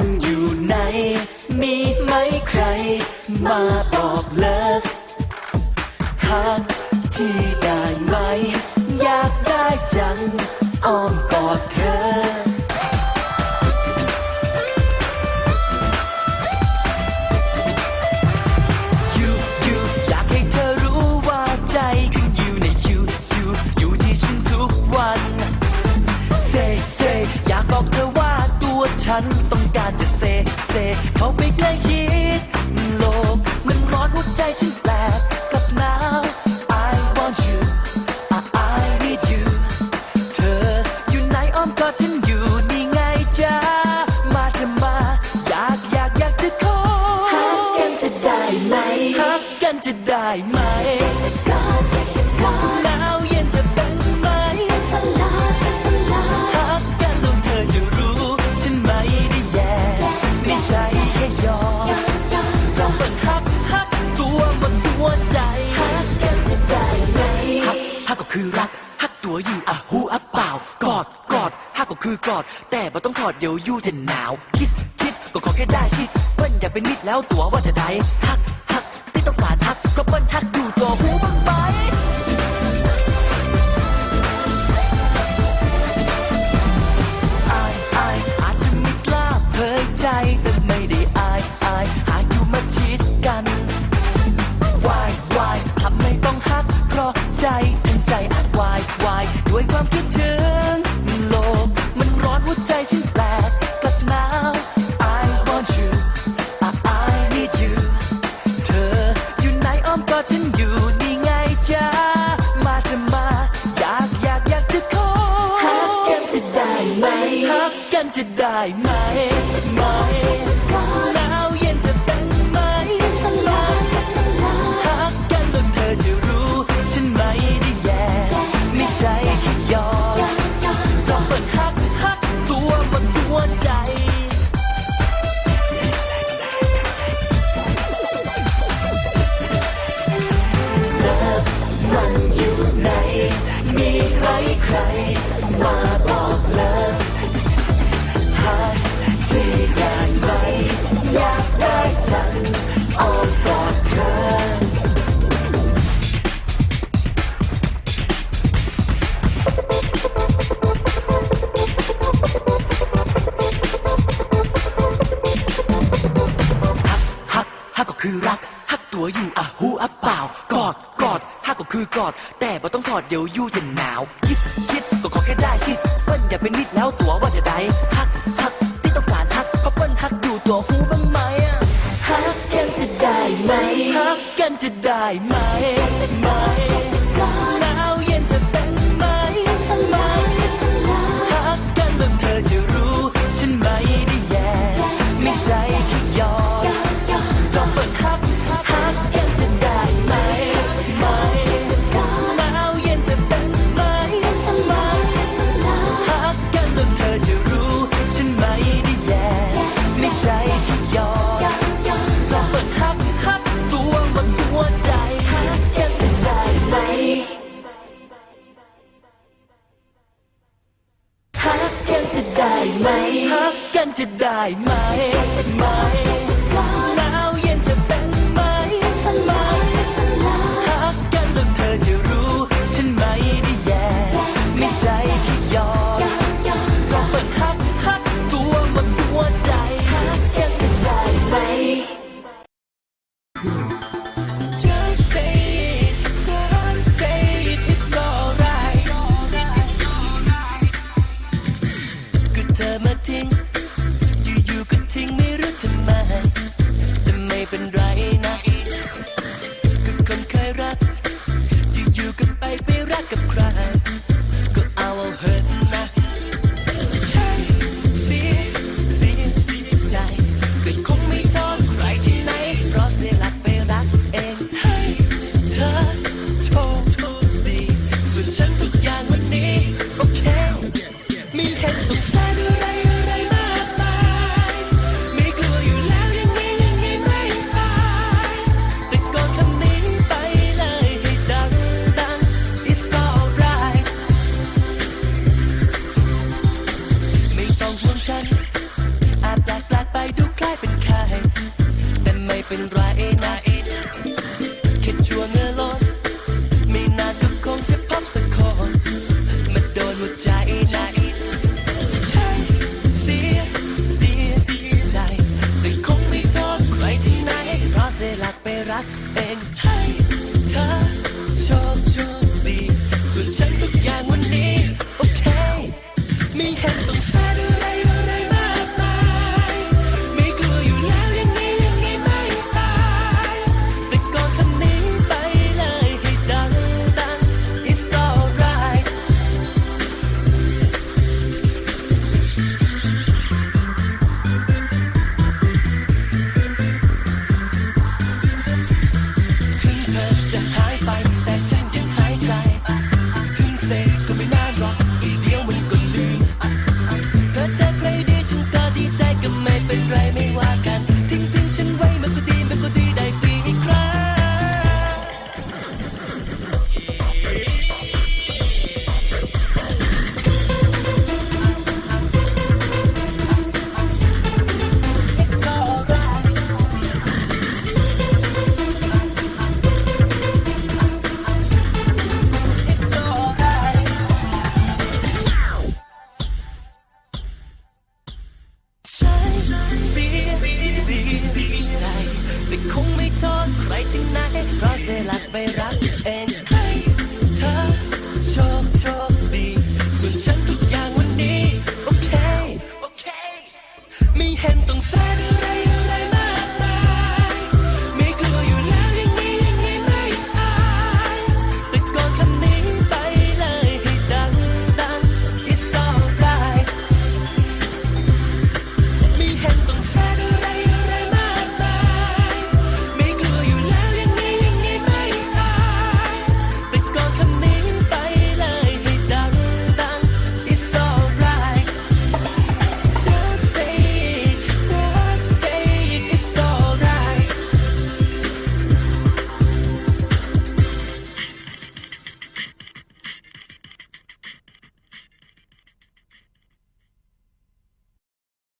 ันอยู่ไหน มีไหมใคร มาบอกเลิกหากที่ได้ไหม อยากได้จัง อ้อมกอดเธอ ต้องการจะเซ เซ เขาไปใกล้ชิดโลก มันร้อนหัวใจฉันแปลกกับหนาว I want you I need you เธออยู่ไหนอ้อมกอดฉันอยู่นี่ไงจ้ามาเธอมา อยากอยากอยากจะขอหักกันจะได้ไหมหักกันจะได้ไหม บ่ต้องถอดเดี๋ยวยูจะหนาวคิสคิสก็ขอแค่ได้ชิดเปิ้ลอย่าเป็นมิดแล้วตัวว่าจะได้ฮักฮักที่ต้องการฮักก็เปิ้ลฮักดูตัวหู ไหมรักกันจะได้ไหมไหม อด แต่บ่ต้องถอดเดี๋ยวยูจะหนาวคิสคิสก็ขอแค่ได้ชิดเปิ้ลอย่าเป็นมิดแล้วตัวว่าจะได้ฮักฮักที่ต้องการฮักเพราะเปิ้ลฮักอยู่ตัวฟูบ้างไหมฮักกันจะได้ไหมฮักกันจะได้ไหมไหม จะได้ไหมไหม the club. ลัก